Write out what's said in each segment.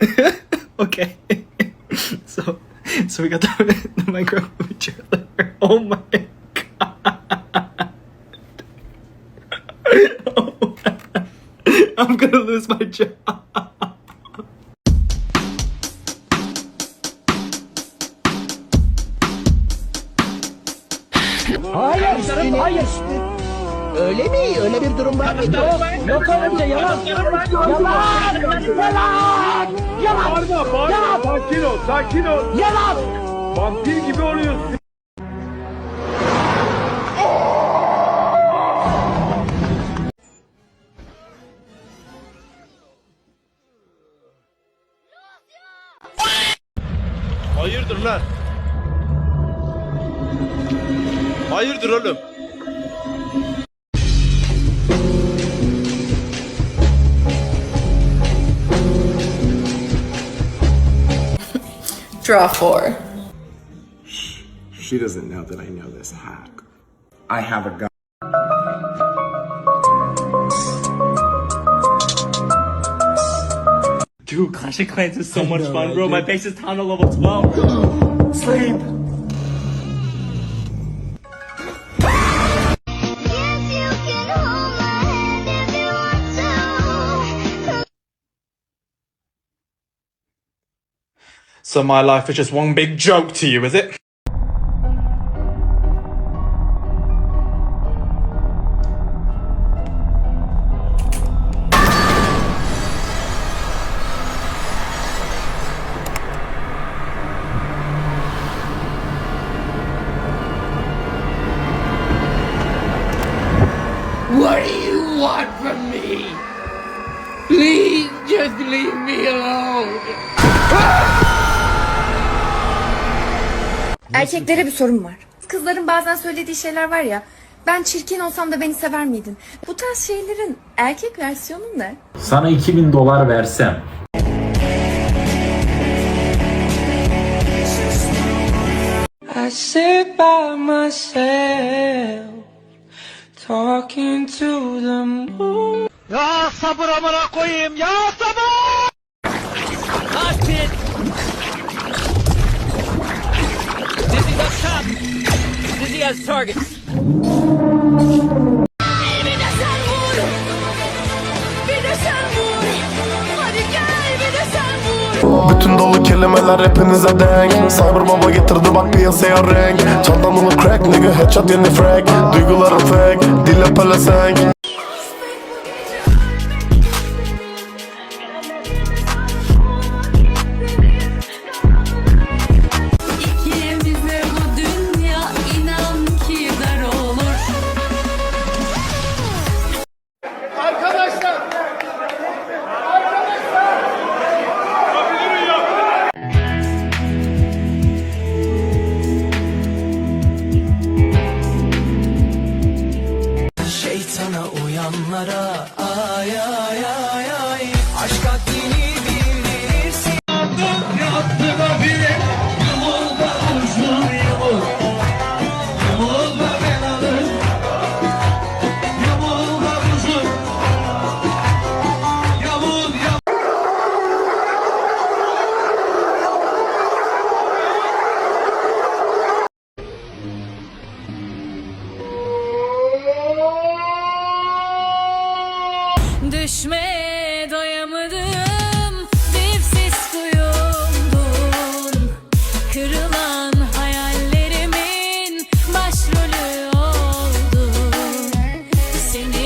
okay. so, so we got the, the microphone trailer. Oh my god. Oh, I'm gonna lose my job. Hayır, hayır. Öyle mi? Öyle bir durum var mıydı? Yok, yok öyle şey. Yalan. Yalan. Yalan. Yalan. Bağırma, bağırma. Sakin ol, sakin ol. Yalan. Vampir gibi oluyorsun. Hayırdır lan? Hayırdır oğlum? Draw four. She doesn't know that I know this hack. I have a gun. Dude, Clash of Clans is so much fun, bro. My base is down to level 12. Sleep. So my life is just one big joke to you, is it? What do you want from me? Please just leave me alone. Erkeklere bir sorun var. Kızların bazen söylediği şeyler var ya. Ben çirkin olsam da beni sever miydin? Bu tarz şeylerin erkek versiyonu ne? Sana 2000 dolar versem I sit by myself, talking to the moon. Ya sabır amına koyayım, ya sabır! Bir de sen vur. Bütün dolu kelimeler hepinize denk. Cyber baba getirdi bak piyasaya renk. Çantamını crack nigga headshot yeni frag. Duygularım fake dille pelesenk Düşmeye doyamadım. Dipsiz kuyumdun. Kırılan hayallerimin Başrolü oldun. Seni.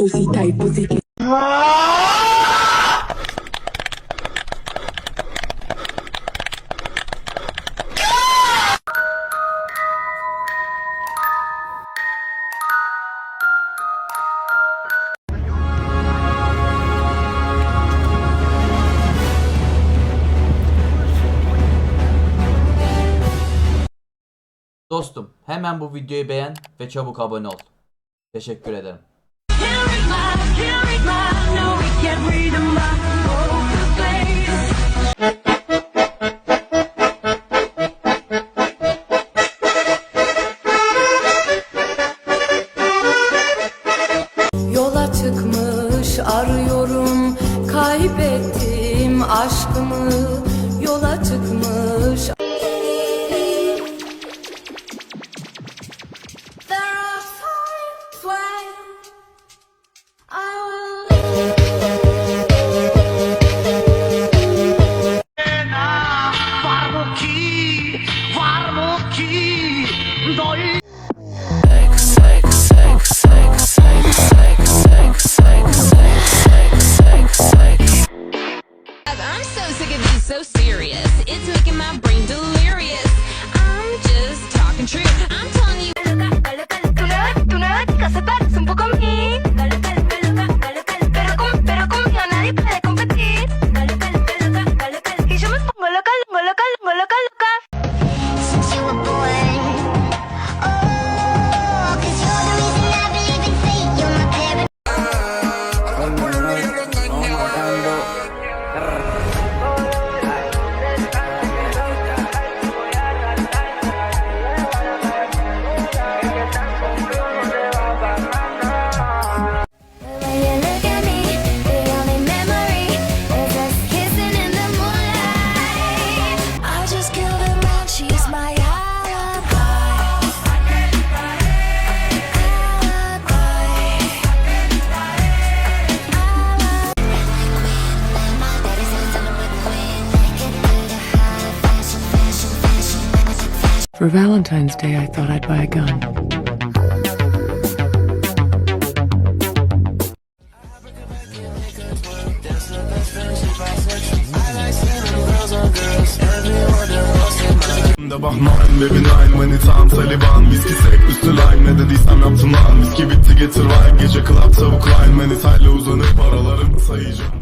Teşekkür ederim. Can't read my, can't read my, no, we can't read my poker face. 我 For Valentine's Day, I thought I'd buy a gun. Bahman ve Benign Manitam Taliban. Viski sek üstü lime Ne dediysem yaptım lan. Viski bitti getir wine Gece club tavuk line. Manitayla uzanıp paralarımı sayacağım.